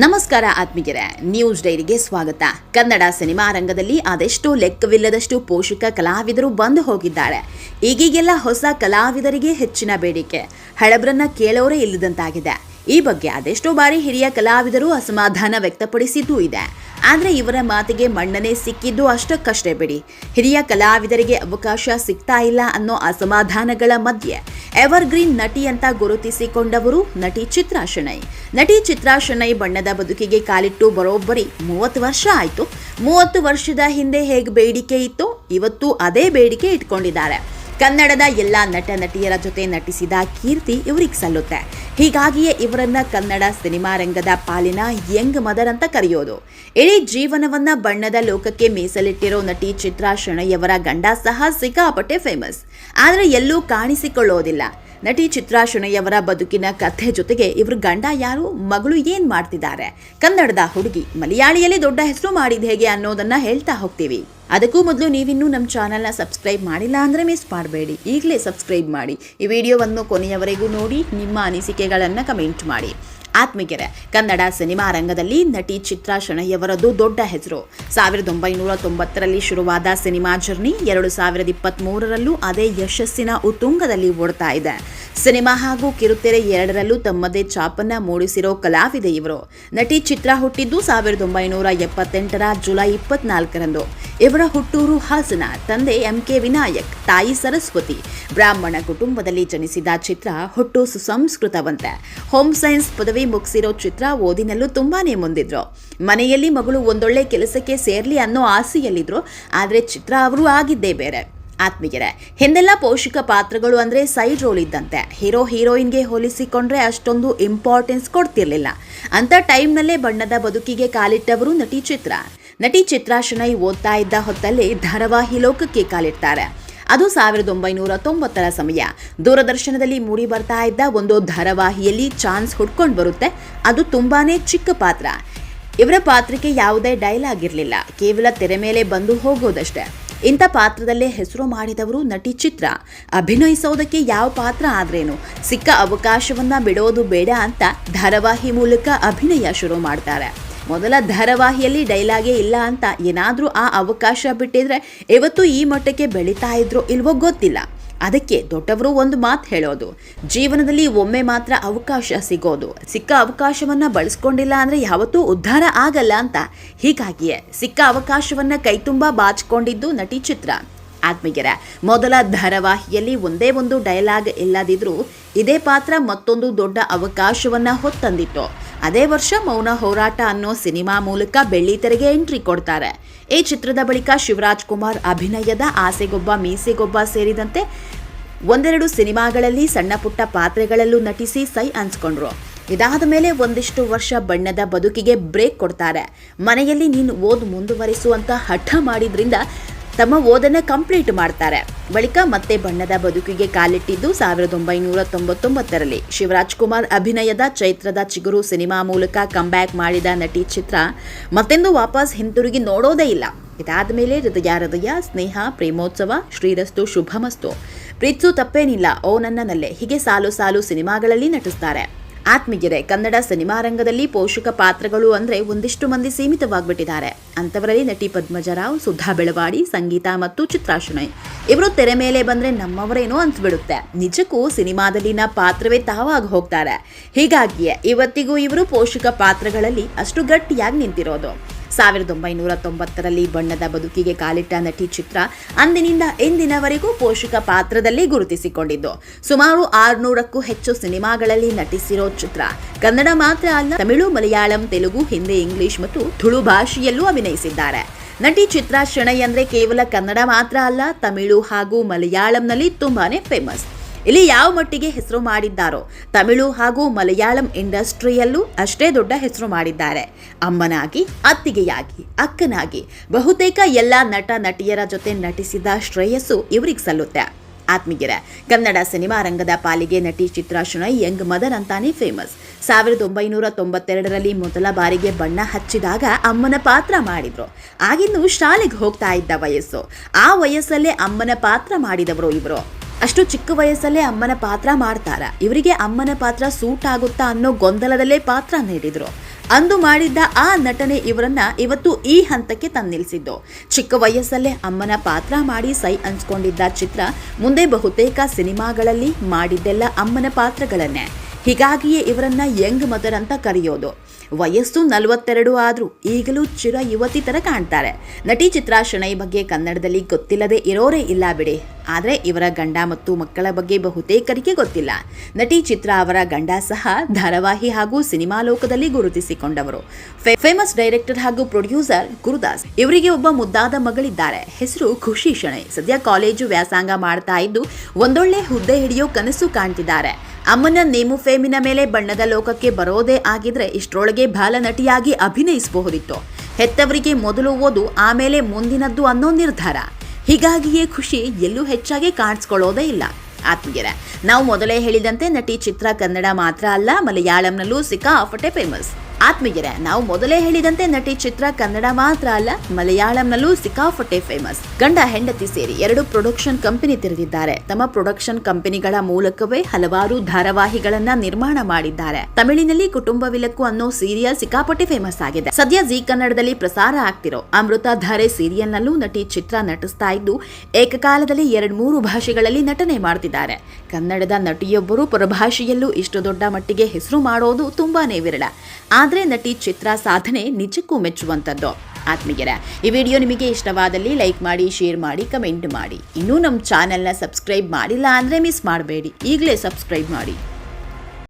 ನಮಸ್ಕಾರ ಆತ್ಮೀಯರೇ ನ್ಯೂಸ್ ಡೈರಿಗೆ ಸ್ವಾಗತ. ಕನ್ನಡ ಸಿನಿಮಾ ರಂಗದಲ್ಲಿ ಅದೆಷ್ಟೋ ಲೆಕ್ಕವಿಲ್ಲದಷ್ಟು ಪೋಷಕ ಕಲಾವಿದರು ಬಂದು ಹೋಗಿದ್ದಾರೆ. ಈಗೀಗೆಲ್ಲ ಹೊಸ ಕಲಾವಿದರಿಗೆ ಹೆಚ್ಚಿನ ಬೇಡಿಕೆ. ಹಳಬ್ರನ್ನ ಕೇಳೋರೇ ಇಲ್ಲದಂತಾಗಿದೆ. ಈ ಬಗ್ಗೆ ಅದೆಷ್ಟೋ ಬಾರಿ ಹಿರಿಯ ಕಲಾವಿದರು ಅಸಮಾಧಾನ ವ್ಯಕ್ತಪಡಿಸಿದ್ದೂ ಇದೆ. ಆದರೆ ಇವರ ಮಾತಿಗೆ ಮಣ್ಣನೆ ಸಿಕ್ಕಿದ್ದು ಅಷ್ಟಕ್ಕಷ್ಟೇ ಬಿಡಿ. ಹಿರಿಯ ಕಲಾವಿದರಿಗೆ ಅವಕಾಶ ಸಿಗ್ತಾ ಇಲ್ಲ ಅನ್ನೋ ಅಸಮಾಧಾನಗಳ ಮಧ್ಯೆ ಎವರ್ಗ್ರೀನ್ ನಟಿ ಅಂತ ಗುರುತಿಸಿಕೊಂಡವರು ನಟಿ ಚಿತ್ರಾ ಶೆಣೈ. ನಟಿ ಚಿತ್ರಾ ಶೆಣೈ ಬಣ್ಣದ ಬದುಕಿಗೆ ಕಾಲಿಟ್ಟು ಬರೋಬ್ಬರಿ ಮೂವತ್ತು ವರ್ಷ ಆಯಿತು. ಮೂವತ್ತು ವರ್ಷದ ಹಿಂದೆ ಹೇಗೆ ಬೇಡಿಕೆ ಇತ್ತು ಇವತ್ತು ಅದೇ ಬೇಡಿಕೆ ಇಟ್ಕೊಂಡಿದ್ದಾರೆ. ಕನ್ನಡದ ಎಲ್ಲ ನಟ ನಟಿಯರ ಜೊತೆ ನಟಿಸಿದ ಕೀರ್ತಿ ಇವರಿಗೆ ಸಲ್ಲುತ್ತೆ. ಹೀಗಾಗಿಯೇ ಇವರನ್ನ ಕನ್ನಡ ಸಿನಿಮಾ ರಂಗದ ಪಾಲಿನ ಯಂಗ್ ಮದರ್ ಅಂತ ಕರೆಯೋದು. ಇಡೀ ಜೀವನವನ್ನ ಬಣ್ಣದ ಲೋಕಕ್ಕೆ ಮೀಸಲಿಟ್ಟಿರೋ ನಟಿ ಚಿತ್ರಾ ಶೆಣಯ್ಯವರ ಗಂಡ ಸಹ ಸಿಕ್ಕಾಪಟ್ಟೆ ಫೇಮಸ್ ಆದರೆ ಎಲ್ಲೂ ಕಾಣಿಸಿಕೊಳ್ಳೋದಿಲ್ಲ. ನಟಿ ಚಿತ್ರಾ ಶೆಣಯ್ಯವರ ಬದುಕಿನ ಕಥೆ ಜೊತೆಗೆ ಇವರು ಗಂಡ ಯಾರು, ಮಗಳು ಏನ್ ಮಾಡ್ತಿದ್ದಾರೆ? ಕನ್ನಡದ ಹುಡುಗಿ ಮಲಯಾಳಿಯಲ್ಲಿ ದೊಡ್ಡ ಹೆಸರು ಮಾಡಿದ ಹೇಗೆ ಅನ್ನೋದನ್ನ ಹೇಳ್ತಾ ಹೋಗ್ತೀವಿ. ಅದಕ್ಕೂ ಮೊದಲು ನೀವಿನ್ನೂ ನಮ್ಮ ಚಾನಲ್ನ ಸಬ್ಸ್ಕ್ರೈಬ್ ಮಾಡಿಲ್ಲ ಅಂದರೆ ಮಿಸ್ ಮಾಡಬೇಡಿ. ಈಗಲೇ ಸಬ್ಸ್ಕ್ರೈಬ್ ಮಾಡಿ. ಈ ವಿಡಿಯೋವನ್ನು ಕೊನೆಯವರೆಗೂ ನೋಡಿ, ನಿಮ್ಮ ಅನಿಸಿಕೆಗಳನ್ನು ಕಮೆಂಟ್ ಮಾಡಿ. ಆತ್ಮಿಗೆರೆ. ಕನ್ನಡ ಸಿನಿಮಾ ರಂಗದಲ್ಲಿ ನಟಿ ಚಿತ್ರಾ ಶೆಣಯ್ಯವರದು ದೊಡ್ಡ ಹೆಸರು. ಸಾವಿರದ ಒಂಬೈನೂರ ತೊಂಬತ್ತರಲ್ಲಿ ಶುರುವಾದ ಸಿನಿಮಾ ಜರ್ನಿ ಎರಡು ಸಾವಿರದ ಇಪ್ಪತ್ತ್ಮೂರರಲ್ಲೂ ಅದೇ ಯಶಸ್ಸಿನ ಉತ್ತುಂಗದಲ್ಲಿ ಓಡ್ತಾ ಇದೆ. ಸಿನಿಮಾ ಹಾಗೂ ಕಿರುತೆರೆ ಎರಡರಲ್ಲೂ ತಮ್ಮದೇ ಛಾಪನ್ನ ಮೂಡಿಸಿರೋ ಕಲಾವಿದೆ ಇವರು. ನಟಿ ಚಿತ್ರಾ ಹುಟ್ಟಿದ್ದು ಸಾವಿರದ ಒಂಬೈನೂರ ಎಪ್ಪತ್ತೆಂಟರ ಜುಲೈ ಇಪ್ಪತ್ನಾಲ್ಕರಂದು. ಇವರ ಹುಟ್ಟೂರು ಹಾಸನ, ತಂದೆ ಎಂ ಕೆ ವಿನಾಯಕ್, ತಾಯಿ ಸರಸ್ವತಿ. ಬ್ರಾಹ್ಮಣ ಕುಟುಂಬದಲ್ಲಿ ಜನಿಸಿದ ಚಿತ್ರ ಹುಟ್ಟು ಸುಸಂಸ್ಕೃತವಂತೆ. ಹೋಮ್ ಸೈನ್ಸ್ ಪದವಿ ಮುಗಿಸಿರೋ ಚಿತ್ರ ಓದಿನಲ್ಲೂ ತುಂಬಾನೇ ಮುಂದಿದ್ರು. ಮನೆಯಲ್ಲಿ ಮಗಳು ಒಂದೊಳ್ಳೆ ಕೆಲಸಕ್ಕೆ ಸೇರ್ಲಿ ಅನ್ನೋ ಆಸೆಯಲ್ಲಿದ್ರು, ಆದರೆ ಚಿತ್ರ ಅವರು ಆಗಿದ್ದೇ ಬೇರೆ. ಆತ್ಮೀಯರೇ, ಹಿಂದೆಲ್ಲ ಪೋಷಕ ಪಾತ್ರಗಳು ಅಂದ್ರೆ ಸೈಡ್ ರೋಲ್ ಇದ್ದಂತೆ. ಹೀರೋ, ಹೀರೋಯಿನ್ಗೆ ಹೋಲಿಸಿಕೊಂಡ್ರೆ ಅಷ್ಟೊಂದು ಇಂಪಾರ್ಟೆನ್ಸ್ ಕೊಡ್ತಿರ್ಲಿಲ್ಲ. ಅಂತ ಟೈಮ್ನಲ್ಲೇ ಬಣ್ಣದ ಬದುಕಿಗೆ ಕಾಲಿಟ್ಟವರು ನಟಿ ಚಿತ್ರ. ನಟಿ ಚಿತ್ರಾ ಶೆಣೈ ಓದ್ತಾ ಇದ್ದ ಹೊತ್ತಲ್ಲಿ ಧಾರಾವಾಹಿ ಲೋಕಕ್ಕೆ ಕಾಲಿಡ್ತಾರೆ. ಅದು ಸಾವಿರದ ಒಂಬೈನೂರ ತೊಂಬತ್ತರ ಸಮಯ. ದೂರದರ್ಶನದಲ್ಲಿ ಮೂಡಿ ಬರ್ತಾ ಇದ್ದ ಒಂದು ಧಾರಾವಾಹಿಯಲ್ಲಿ ಚಾನ್ಸ್ ಹುಡ್ಕೊಂಡು ಬರುತ್ತೆ. ಅದು ತುಂಬಾನೇ ಚಿಕ್ಕ ಪಾತ್ರ. ಇವರ ಪಾತ್ರಕ್ಕೆ ಯಾವುದೇ ಡೈಲಾಗ್ ಇರಲಿಲ್ಲ. ಕೇವಲ ತೆರೆ ಮೇಲೆ ಬಂದು ಹೋಗೋದಷ್ಟೇ. ಇಂಥ ಪಾತ್ರದಲ್ಲೇ ಹೆಸರು ಮಾಡಿದವರು ನಟಿ ಚಿತ್ರ. ಅಭಿನಯಿಸೋದಕ್ಕೆ ಯಾವ ಪಾತ್ರ ಆದ್ರೇನು? ಸಿಕ್ಕ ಅವಕಾಶವನ್ನ ಬಿಡೋದು ಬೇಡ ಅಂತ ಧಾರಾವಾಹಿ ಮೂಲಕ ಅಭಿನಯ ಶುರು ಮಾಡ್ತಾರೆ. ಮೊದಲ ಧಾರಾವಾಹಿಯಲ್ಲಿ ಡೈಲಾಗೇ ಇಲ್ಲ ಅಂತ ಏನಾದರೂ ಆ ಅವಕಾಶ ಬಿಟ್ಟಿದ್ರೆ ಇವತ್ತು ಈ ಮಟ್ಟಕ್ಕೆ ಬೆಳೀತಾ ಇದ್ರೋ ಇಲ್ವೋ ಗೊತ್ತಿಲ್ಲ. ಅದಕ್ಕೆ ದೊಡ್ಡವರು ಒಂದು ಮಾತು ಹೇಳೋದು. ಜೀವನದಲ್ಲಿ ಒಮ್ಮೆ ಮಾತ್ರ ಅವಕಾಶ ಸಿಗೋದು. ಸಿಕ್ಕ ಅವಕಾಶವನ್ನು ಬಳಸ್ಕೊಂಡಿಲ್ಲ ಅಂದರೆ ಯಾವತ್ತೂ ಉದ್ಧಾರ ಆಗಲ್ಲ ಅಂತ. ಹೀಗಾಗಿಯೇ ಸಿಕ್ಕ ಅವಕಾಶವನ್ನ ಕೈತುಂಬ ಬಾಚಿಕೊಂಡಿದ್ದು ನಟಿ ಚಿತ್ರ. ಆತ್ಮೀಯರ, ಮೊದಲ ಧಾರಾವಾಹಿಯಲ್ಲಿ ಒಂದೇ ಒಂದು ಡೈಲಾಗ್ ಇಲ್ಲದಿದ್ರೂ ಇದೇ ಪಾತ್ರ ಮತ್ತೊಂದು ದೊಡ್ಡ ಅವಕಾಶವನ್ನು ಹೊತ್ತಂದಿತ್ತು. ಅದೇ ವರ್ಷ ಮೌನ ಹೋರಾಟ ಅನ್ನೋ ಸಿನಿಮಾ ಮೂಲಕ ಬೆಳ್ಳಿತೆರೆಗೆ ಎಂಟ್ರಿ ಕೊಡ್ತಾರೆ. ಈ ಚಿತ್ರದ ಬಳಿಕ ಶಿವರಾಜ್ ಕುಮಾರ್ ಅಭಿನಯದ ಆಸೆಗೊಬ್ಬ, ಮೀಸೆಗೊಬ್ಬ ಸೇರಿದಂತೆ ಒಂದೆರಡು ಸಿನಿಮಾಗಳಲ್ಲಿ ಸಣ್ಣ ಪುಟ್ಟ ಪಾತ್ರೆಗಳಲ್ಲೂ ನಟಿಸಿ ಸೈ ಅನ್ಸ್ಕೊಂಡ್ರು. ಇದಾದ ಮೇಲೆ ಒಂದಿಷ್ಟು ವರ್ಷ ಬಣ್ಣದ ಬದುಕಿಗೆ ಬ್ರೇಕ್ ಕೊಡ್ತಾರೆ. ಮನೆಯಲ್ಲಿ ನೀನು ಓದ್ ಮುಂದುವರಿಸುವಂತ ಹಠ ಮಾಡಿದ್ರಿಂದ ತಮ್ಮ ಓದನ್ನು ಕಂಪ್ಲೀಟ್ ಮಾಡ್ತಾರೆ. ಬಳಿಕ ಮತ್ತೆ ಬಣ್ಣದ ಬದುಕಿಗೆ ಕಾಲಿಟ್ಟಿದ್ದು ಸಾವಿರದ ಒಂಬೈನೂರ ತೊಂಬತ್ತೊಂಬತ್ತರಲ್ಲಿ. ಶಿವರಾಜ್ ಕುಮಾರ್ ಅಭಿನಯದ ಚೈತ್ರದ ಚಿಗುರು ಸಿನಿಮಾ ಮೂಲಕ ಕಂಬ್ಯಾಕ್ ಮಾಡಿದ ನಟಿ ಚಿತ್ರ ಮತ್ತೆಂದು ವಾಪಸ್ ಹಿಂತಿರುಗಿ ನೋಡೋದೇ ಇಲ್ಲ. ಇದಾದ ಮೇಲೆ ಹೃದಯ ಹೃದಯ, ಸ್ನೇಹ, ಪ್ರೇಮೋತ್ಸವ, ಶ್ರೀರಸ್ತು, ಶುಭಮಸ್ತು. ಪ್ರೀತ್ಸು ತಪ್ಪೇನಿಲ್ಲ, ಓ ನನ್ನ ನಲ್ಲೆ ಹೀಗೆ ಸಾಲು ಸಾಲು ಸಿನಿಮಾಗಳಲ್ಲಿ ನಟಿಸ್ತಾರೆ. ಆತ್ಮೀಯರೇ, ಕನ್ನಡ ಸಿನಿಮಾ ರಂಗದಲ್ಲಿ ಪೋಷಕ ಪಾತ್ರಗಳು ಅಂದ್ರೆ ಒಂದಿಷ್ಟು ಮಂದಿ ಸೀಮಿತವಾಗ್ಬಿಟ್ಟಿದ್ದಾರೆ. ಅಂತವರಲ್ಲಿ ನಟಿ ಪದ್ಮಜರಾವ್ ಸುಧಾ ಬೆಳವಾಡಿ, ಸಂಗೀತ ಮತ್ತು ಚಿತ್ರಾಶನಯ್ ಇವರು ತೆರೆ ಮೇಲೆ ಬಂದ್ರೆ ನಮ್ಮವರೇನೋ ಅನ್ಸ್ಬಿಡುತ್ತೆ ನಿಜಕ್ಕೂ ಸಿನಿಮಾದಲ್ಲಿನ ಪಾತ್ರವೇ ತಾವಾಗಿ ಹೋಗ್ತಾರೆ. ಹೀಗಾಗಿಯೇ ಇವತ್ತಿಗೂ ಇವರು ಪೋಷಕ ಪಾತ್ರಗಳಲ್ಲಿ ಅಷ್ಟು ಗಟ್ಟಿಯಾಗಿ ನಿಂತಿರೋದು. ಸಾವಿರದ ಒಂಬೈನೂರ ತೊಂಬತ್ತರಲ್ಲಿ ಬಣ್ಣದ ಬದುಕಿಗೆ ಕಾಲಿಟ್ಟ ನಟಿ ಚಿತ್ರ ಅಂದಿನಿಂದ ಎಂದಿನವರೆಗೂ ಪೋಷಕ ಪಾತ್ರದಲ್ಲಿ ಗುರುತಿಸಿಕೊಂಡಿದ್ದು. ಸುಮಾರು ಆರುನೂರಕ್ಕೂ ಹೆಚ್ಚು ಸಿನಿಮಾಗಳಲ್ಲಿ ನಟಿಸಿರೋ ಚಿತ್ರ. ಕನ್ನಡ ಮಾತ್ರ ಅಲ್ಲ, ತಮಿಳು, ಮಲಯಾಳಂ, ತೆಲುಗು, ಹಿಂದಿ, ಇಂಗ್ಲಿಷ್ ಮತ್ತು ತುಳು ಭಾಷೆಯಲ್ಲೂ ಅಭಿನಯಿಸಿದ್ದಾರೆ. ನಟಿ ಚಿತ್ರ ಶೆಣೈ ಅಂದ್ರೆ ಕೇವಲ ಕನ್ನಡ ಮಾತ್ರ ಅಲ್ಲ, ತಮಿಳು ಹಾಗೂ ಮಲಯಾಳಂನಲ್ಲಿ ತುಂಬಾನೇ ಫೇಮಸ್ ಇಲ್ಲಿ ಯಾವ ಮಟ್ಟಿಗೆ ಹೆಸರು ಮಾಡಿದ್ದಾರೋ ತಮಿಳು ಹಾಗೂ ಮಲಯಾಳಂ ಇಂಡಸ್ಟ್ರಿಯಲ್ಲೂ ಅಷ್ಟೇ ದೊಡ್ಡ ಹೆಸರು ಮಾಡಿದ್ದಾರೆ. ಅಮ್ಮನಾಗಿ, ಅತ್ತಿಗೆಯಾಗಿ, ಅಕ್ಕನಾಗಿ ಬಹುತೇಕ ಎಲ್ಲ ನಟ, ನಟಿಯರ ಜೊತೆ ನಟಿಸಿದ ಶ್ರೇಯಸ್ಸು ಇವರಿಗೆ ಸಲ್ಲುತ್ತೆ. ಆತ್ಮಿಗಿರ ಕನ್ನಡ ಸಿನಿಮಾ ರಂಗದ ಪಾಲಿಗೆ ನಟಿ ಚಿತ್ರ ಶುನೈ ಯಂಗ್ ಮದರ್ ಅಂತಾನೆ ಫೇಮಸ್. ಸಾವಿರದ ಒಂಬೈನೂರ ತೊಂಬತ್ತೆರಡರಲ್ಲಿ ಮೊದಲ ಬಾರಿಗೆ ಬಣ್ಣ ಹಚ್ಚಿದಾಗ ಅಮ್ಮನ ಪಾತ್ರ ಮಾಡಿದ್ರು. ಆಗಿನ್ನು ಶಾಲೆಗೆ ಹೋಗ್ತಾ ಇದ್ದ ವಯಸ್ಸು. ಆ ವಯಸ್ಸಲ್ಲೇ ಅಮ್ಮನ ಪಾತ್ರ ಮಾಡಿದವರು ಇವರು. ಅಷ್ಟು ಚಿಕ್ಕ ವಯಸ್ಸಲ್ಲೇ ಅಮ್ಮನ ಪಾತ್ರ ಮಾಡ್ತಾರ. ಇವರಿಗೆ ಅಮ್ಮನ ಪಾತ್ರ ಸೂಟ್ ಆಗುತ್ತಾ ಅನ್ನೋ ಗೊಂದಲದಲ್ಲೇ ಪಾತ್ರ ನೀಡಿದ್ರು. ಅಂದು ಮಾಡಿದ್ದ ಆ ನಟನೆ ಇವರನ್ನ ಇವತ್ತು ಈ ಹಂತಕ್ಕೆ ತಂದಿಳಿಸಿದ್ದು ಚಿಕ್ಕ ವಯಸ್ಸಲ್ಲೇ ಅಮ್ಮನ ಪಾತ್ರ ಮಾಡಿ ಸೈ ಅನ್ಸ್ಕೊಂಡಿದ್ದ ಚಿತ್ರ ಮುಂದೆ ಬಹುತೇಕ ಸಿನಿಮಾಗಳಲ್ಲಿ ಮಾಡಿದ್ದೆಲ್ಲ ಅಮ್ಮನ ಪಾತ್ರಗಳನ್ನೇ. ಹೀಗಾಗಿಯೇ ಇವರನ್ನ ಯಂಗ್ ಮದರ್ ಅಂತ ಕರೆಯೋದು. ವಯಸ್ಸು ನಲವತ್ತೆರಡು ಆದರೂ ಈಗಲೂ ಚಿರ ಯುವತಿ ಥರ ಕಾಣ್ತಾರೆ. ನಟಿ ಚಿತ್ರಾ ಶೆಣೈ ಬಗ್ಗೆ ಕನ್ನಡದಲ್ಲಿ ಗೊತ್ತಿಲ್ಲದೆ ಇರೋರೇ ಇಲ್ಲ ಬಿಡಿ. ಆದರೆ ಇವರ ಗಂಡ ಮತ್ತು ಮಕ್ಕಳ ಬಗ್ಗೆ ಬಹುತೇಕರಿಗೆ ಗೊತ್ತಿಲ್ಲ. ನಟಿ ಚಿತ್ರ ಅವರ ಗಂಡ ಸಹ ಧಾರಾವಾಹಿ ಹಾಗೂ ಸಿನಿಮಾ ಲೋಕದಲ್ಲಿ ಗುರುತಿಸಿಕೊಂಡವರು. ಫೇಮಸ್ ಡೈರೆಕ್ಟರ್ ಹಾಗೂ ಪ್ರೊಡ್ಯೂಸರ್ ಗುರುದಾಸ್. ಇವರಿಗೆ ಒಬ್ಬ ಮುದ್ದಾದ ಮಗಳಿದ್ದಾರೆ. ಹೆಸರು ಖುಷಿ ಶಣೈ. ಸದ್ಯ ಕಾಲೇಜು ವ್ಯಾಸಂಗ ಮಾಡ್ತಾ ಇದ್ದು ಒಂದೊಳ್ಳೆ ಹುದ್ದೆ ಹಿಡಿಯೋ ಕನಸು ಕಾಣ್ತಿದ್ದಾರೆ. ಅಮ್ಮನ ನೇಮು ಫೇಮಿನ ಮೇಲೆ ಬಣ್ಣದ ಲೋಕಕ್ಕೆ ಬರೋದೇ ಆಗಿದ್ರೆ ಇಷ್ಟರೊಳಗೆ ಬಾಲನಟಿಯಾಗಿ ಅಭಿನಯಿಸಬಹುದಿತ್ತು. ಹೆತ್ತವರಿಗೆ ಮೊದಲು ಓದು, ಆಮೇಲೆ ಮುಂದಿನದ್ದು ಅನ್ನೋ ನಿರ್ಧಾರ. ಹೀಗಾಗಿಯೇ ಖುಷಿ ಎಲ್ಲೂ ಹೆಚ್ಚಾಗಿ ಕಾಣಿಸ್ಕೊಳ್ಳೋದೇ ಇಲ್ಲ. ಆತ್ಮೀಯರೇ, ನಾವು ಮೊದಲೇ ಹೇಳಿದಂತೆ ನಟಿ ಚಿತ್ರ ಕನ್ನಡ ಮಾತ್ರ ಅಲ್ಲ, ಮಲಯಾಳಂನಲ್ಲೂ ಸಿಕ್ಕಾಪಟ್ಟೆ ಫೇಮಸ್ ಆತ್ಮೀಯರೇ, ನಾವು ಮೊದಲೇ ಹೇಳಿದಂತೆ ನಟಿ ಚಿತ್ರ ಕನ್ನಡ ಮಾತ್ರ ಅಲ್ಲ, ಮಲಯಾಳಂನಲ್ಲೂ ಸಿಕ್ಕಾಪಟ್ಟೆ ಫೇಮಸ್ ಗಂಡ ಹೆಂಡತಿ ಸೇರಿ ಎರಡು ಪ್ರೊಡಕ್ಷನ್ ಕಂಪನಿ ತೆರೆದಿದ್ದಾರೆ. ತಮ್ಮ ಪ್ರೊಡಕ್ಷನ್ ಕಂಪನಿಗಳ ಮೂಲಕವೇ ಹಲವಾರು ಧಾರಾವಾಹಿಗಳನ್ನ ನಿರ್ಮಾಣ ಮಾಡಿದ್ದಾರೆ. ತಮಿಳಿನಲ್ಲಿ ಕುಟುಂಬ ವಿಲಕ್ಕು ಅನ್ನೋ ಸೀರಿಯಲ್ ಸಿಕ್ಕಾಪಟ್ಟೆ ಫೇಮಸ್ ಆಗಿದೆ. ಸದ್ಯ ಜಿ ಕನ್ನಡದಲ್ಲಿ ಪ್ರಸಾರ ಆಗ್ತಿರೋ ಅಮೃತ ಧಾರೆ ಸೀರಿಯಲ್ನಲ್ಲೂ ನಟಿ ಚಿತ್ರ ನಟಿಸ್ತಾ ಇದ್ದು, ಏಕಕಾಲದಲ್ಲಿ ಎರಡ್ ಮೂರು ಭಾಷೆಗಳಲ್ಲಿ ನಟನೆ ಮಾಡ್ತಿದ್ದಾರೆ. ಕನ್ನಡದ ನಟಿಯೊಬ್ಬರು ಪರಭಾಷೆಯಲ್ಲೂ ಇಷ್ಟು ದೊಡ್ಡ ಮಟ್ಟಿಗೆ ಹೆಸರು ಮಾಡೋದು ತುಂಬಾನೇ ವಿರಳ. ಆದ್ರೆ ನಟಿ ಚಿತ್ರ ಸಾಧನೆ ನಿಜಕ್ಕೂ ಮೆಚ್ಚುವಂಥದ್ದು ಆತ್ಮೀಯರ, ಈ ವಿಡಿಯೋ ನಿಮಗೆ ಇಷ್ಟವಾದಲ್ಲಿ ಲೈಕ್ ಮಾಡಿ, ಶೇರ್ ಮಾಡಿ, ಕಮೆಂಟ್ ಮಾಡಿ. ಇನ್ನೂ ನಮ್ಮ ಚಾನೆಲ್ನ ಸಬ್ಸ್ಕ್ರೈಬ್ ಮಾಡಿಲ್ಲ ಅಂದರೆ ಮಿಸ್ ಮಾಡಬೇಡಿ. ಈಗಲೇ ಸಬ್ಸ್ಕ್ರೈಬ್ ಮಾಡಿ.